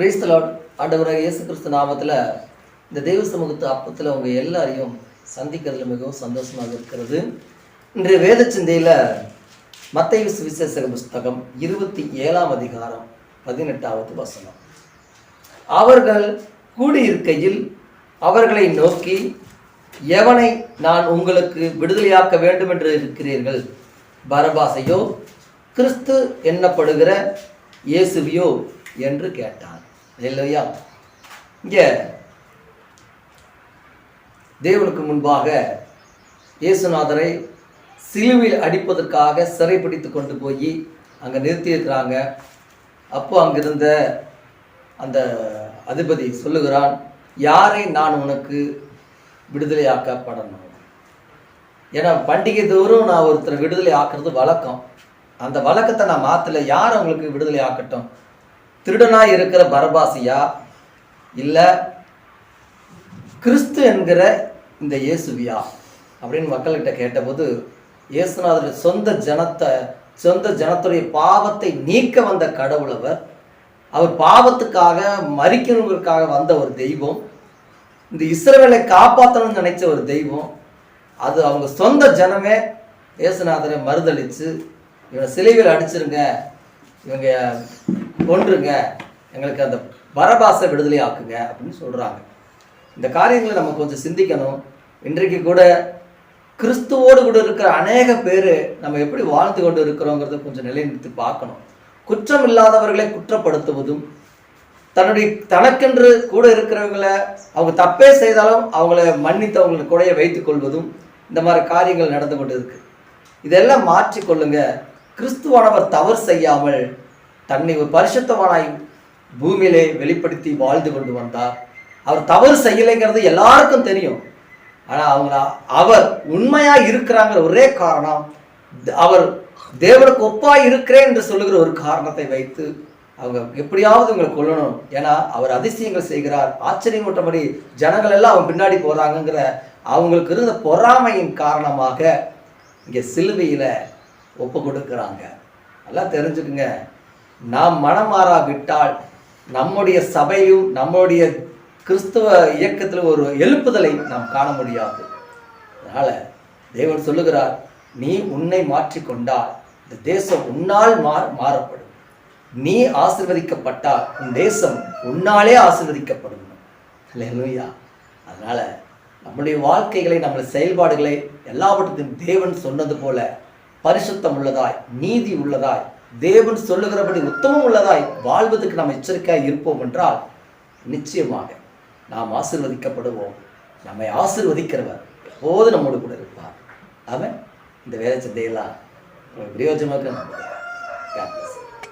ரீஸ்தலாட் ஆண்டவராக இயேசு கிறிஸ்து நாமத்தில் இந்த தெய்வ சமூகத்து அப்பத்தில் உங்கள் எல்லாரையும் சந்திக்கிறதுல மிகவும் சந்தோஷமாக இருக்கிறது. இன்றைய வேத சிந்தையில் மத்திய சுவிசேஷக புஸ்தகம் இருபத்தி ஏழாம் அதிகாரம் பதினெட்டாவது வசனம். அவர்கள் கூடியிருக்கையில் அவர்களை நோக்கி எவனை நான் உங்களுக்கு விடுதலையாக்க வேண்டும் என்று இருக்கிறீர்கள்? பரபாசையோ கிறிஸ்து எண்ணப்படுகிற இயேசுவியோ? என்று கேட்டார். இல்லையா? இங்கே தேவனுக்கு முன்பாக இயேசுநாதரை சிலுவையில் அடிப்பதற்காக சிறைப்பிடித்து கொண்டு போய் அங்கே நிறுத்தியிருக்கிறாங்க. அப்போ அங்கிருந்த அந்த அதிபதி சொல்லுகிறான் யாரை நான் உனக்கு விடுதலையாக்கப்படணும் ஏன்னா பண்டிகை தோறும் நான் ஒருத்தரை விடுதலை ஆக்குறது வழக்கம். அந்த வழக்கத்தை நான் மாற்றல யார் அவங்களுக்கு விடுதலை ஆக்கட்டும்? திருடனாக இருக்கிற பரபாசியா இல்லை கிறிஸ்து என்கிற இந்த இயேசுவியா அப்படின்னு மக்கள்கிட்ட கேட்டபோது இயேசுநாதர் சொந்த ஜனத்தை சொந்த ஜனத்துடைய பாவத்தை நீக்க வந்த கடவுள் அவர் அவர் பாவத்துக்காக மறிக்கணுங்கிறதுக்காக வந்த ஒரு தெய்வம். இந்த இஸ்ரவேலை காப்பாற்றணும்னு நினைச்ச ஒரு தெய்வம். அது அவங்க சொந்த ஜனமே. இயேசுநாதரை மறுதளித்து இவனை சிலைவில் அடிச்சிருங்க. இவங்க கொன்றுங்க. எங்களுக்கு அந்த பரபாசை விடுதலை ஆக்குங்க அப்படின்னு சொல்கிறாங்க இந்த காரியங்களை நம்ம கொஞ்சம் சிந்திக்கணும். இன்றைக்கு கூட கிறிஸ்துவோடு கூட இருக்கிற அநேக பேர் நம்ம எப்படி வாழ்ந்து கொண்டு இருக்கிறோங்கிறத கொஞ்சம் நிலைநிறுத்தி பார்க்கணும். குற்றம் இல்லாதவர்களை குற்றப்படுத்துவதும் தன்னுடைய தனக்கென்று கூட இருக்கிறவங்களை அவங்க தப்பே செய்தாலும் அவங்கள மன்னித்து அவங்களை கூடைய வைத்துக் கொள்வதும் இந்த மாதிரி காரியங்கள் நடந்து கொண்டு இருக்கு. இதெல்லாம் மாற்றிக்கொள்ளுங்க. கிறிஸ்துவானவர் தவறு செய்யாமல் தன்னை ஒரு பரிசுத்தவானாய் பூமியிலே வெளிப்படுத்தி வாழ்ந்து கொண்டு வந்தார். அவர் தவறு செய்யலைங்கிறது எல்லாருக்கும் தெரியும். ஆனால் அவங்க அவர் உண்மையாக இருக்கிறாங்கிற ஒரே காரணம் அவர் தேவனுக்கு ஒப்பாக இருக்கிறேன் என்று சொல்லுகிற ஒரு காரணத்தை வைத்து அவங்க எப்படியாவது உங்களை கொள்ளணும் ஏன்னா அவர் அதிசயங்கள் செய்கிறார். ஆச்சரியமூட்டபடி ஜனங்கள் எல்லாம் அவங்க பின்னாடி போகிறாங்கங்கிற அவங்களுக்கு இருந்த பொறாமையின் காரணமாக இங்கே சிலுவையில் ஒப்பு கொடுக்குறாங்க. நல்லா தெரிஞ்சுக்குங்க. நாம் மனமாறாவிட்டால் நம்முடைய சபையும் நம்முடைய கிறிஸ்துவ இயக்கத்தில் ஒரு எழுப்புதலை நாம் காண முடியாது. அதனால் தேவன் சொல்லுகிறார் நீ உன்னை மாற்றிக்கொண்டால் இந்த தேசம் உன்னால் மா மாறப்படும். நீ ஆசிர்வதிக்கப்பட்டால் உன் தேசம் உன்னாலே ஆசிர்வதிக்கப்படும். இல்லையா அதனால் நம்முடைய வாழ்க்கைகளை நம்முடைய செயல்பாடுகளை எல்லாவற்றையும் தேவன் சொன்னது போல பரிசுத்தம் உள்ளதாய் நீதி உள்ளதாய் தேவன் சொல்லுகிறபடி உத்தமம் உள்ளதாய் வாழ்வதற்கு நாம் எச்சரிக்கையாக இருப்போம் என்றால் நிச்சயமாக நாம் ஆசிர்வதிக்கப்படுவோம். நம்மை ஆசிர்வதிக்கிறவர் எப்போது நம்மோடு கூட இருப்பார். அவன் இந்த வேலை சந்தையெல்லாம் பிரயோஜனமாக நம்ம